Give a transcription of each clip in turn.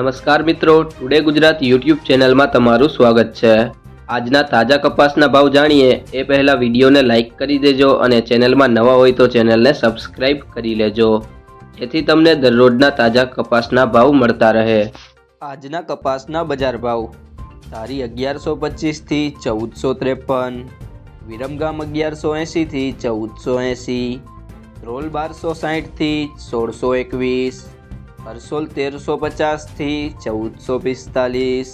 નમસ્કાર મિત્રો. Today Gujarat YouTube ચેનલમાં તમારું સ્વાગત છે. આજના તાજા કપાસના ભાવ જાણીએ. એ પહેલા વિડીયોને લાઇક કરી દેજો અને ચેનલમાં નવા હોય તો ચેનલને સબસ્ક્રાઇબ કરી લેજો. જેથી તમને દરરોજના તાજા કપાસના ભાવ મળતા રહે. આજના કપાસના બજાર ભાવ. તારી અગિયારસો પચીસથી ચૌદસો ત્રેપન. વિરમગામ અગિયારસો એંશીથી ચૌદસો એંશી. રોલ બારસો સાહીઠથી સોળસો એકવીસ. હરસોલ તેરસો પચાસથી ચૌદસો પિસ્તાલીસ,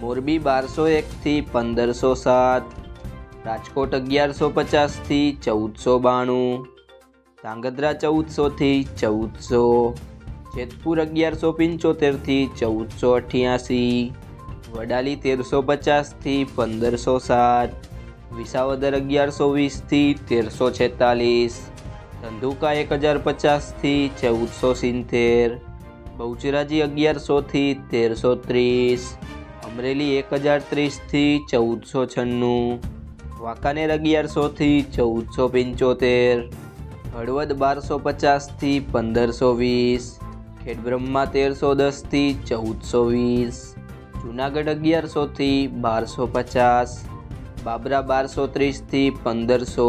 મોરબી બારસો એકથી પંદરસો સાત, રાજકોટ અગિયારસો પચાસથી ચૌદસો બાણું, ધાંગધ્રા ચૌદસોથી ચૌદસો, જેતપુર અગિયારસો પંચોતેરથી ચૌદસો અઠ્યાસી, વડાલી તેરસો પચાસથી પંદરસો સાત, વિસાવદર અગિયારસો વીસથી તેરસો છેતાલીસ, ધંધુકા એક હજાર પચાસથી ચૌદસો સિત્તેર બહુચરાજી અગિયારસોથી તેરસો ત્રીસ, અમરેલી એક હજાર ત્રીસથી ચૌદસો છન્નું, વાંકાનેર અગિયારસોથી ચૌદસો પંચોતેર, હળવદ બારસો પચાસથી પંદરસો વીસ, ખેડબ્રહ્મા તેરસો દસથી ચૌદસો વીસ, જુનાગઢ અગિયારસોથી બારસો પચાસ, બાબરા બારસો ત્રીસથી પંદરસો,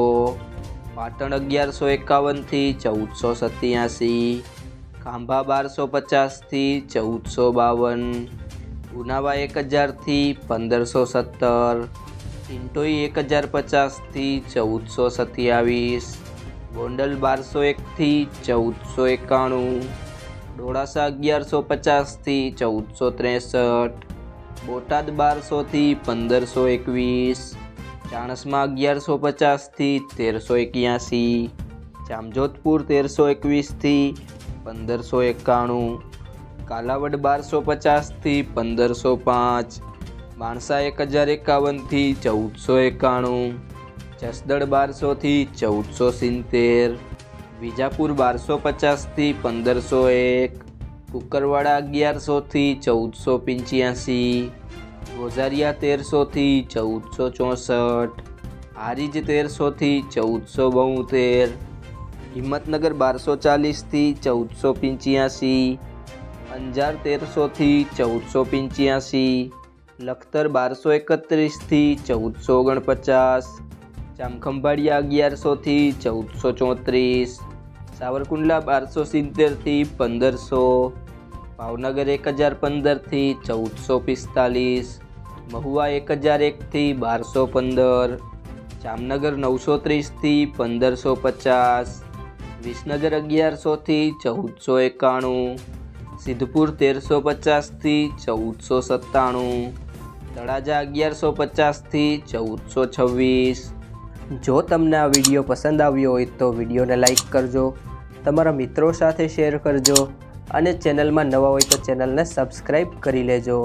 પાટણ અગિયારસો એકાવનથી ચૌદસો સત્યાસી ખાંભા બારસો પચાસથી ચૌદસો બાવન, ઉનાવા એક હજારથી પંદરસો સત્તર ઇન્ટોઈ એક હજાર પચાસથી ચૌદસો સત્યાવીસ, ગોંડલ બારસો એકથી ચૌદસો એકાણું ઢોળાસા અગિયારસો પચાસથી ચૌદસો ત્રેસઠ, બોટાદ બારસોથી પંદરસો એકવીસ, ચાણસમાં અગિયારસો પચાસથી તેરસો એક્યાસી, જામજોધપુર તેરસો એકવીસથી પંદરસો એકાણું, કાલાવડ બારસો પચાસથી પંદરસો પાંચ, માણસા એક હજાર એકાવનથી ચૌદસો એકાણું જસદળ બારસોથી ચૌદસો સિત્તેર, વિજાપુર બારસો પચાસથી પંદરસો એક, કુકરવાડા અગિયારસોથી ચૌદસો પંચ્યાસી ગોઝારિયા તેરસોથી ચૌદસો ચોસઠ, હારીજ તેરસોથી ચૌદસો બોતેર હિંમતનગર બારસો ચાલીસથી ચૌદસો પંચ્યાસી, અંજાર તેરસોથી ચૌદસો પંચ્યાસી, લખતર બારસો એકત્રીસથી ચૌદસો ઓગણપચાસ, જામખંભાળિયા અગિયારસોથી ચૌદસો ચોત્રીસ, સાવરકુંડલા બારસો સિત્તેરથી પંદરસો, ભાવનગર એક હજાર પંદરથી ચૌદસો પિસ્તાલીસ, મહુવા એક હજાર એકથી બારસો પંદર, જામનગર નવસો ત્રીસથી પંદરસો પચાસ વિસનગર અગિયારસોથી ચૌદસો એકાણું, સિદ્ધપુર તેરસો પચાસથી ચૌદસો સત્તાણું, તળાજા અગિયારસો પચાસથી ચૌદસો છવ્વીસ. જો તમને આ વીડિયો પસંદ આવ્યો હોય તો વિડીયોને લાઇક કરજો, તમારા મિત્રો સાથે શેર કરજો અને ચેનલમાં નવા હોય તો ચેનલને સબસ્ક્રાઈબ કરી લેજો.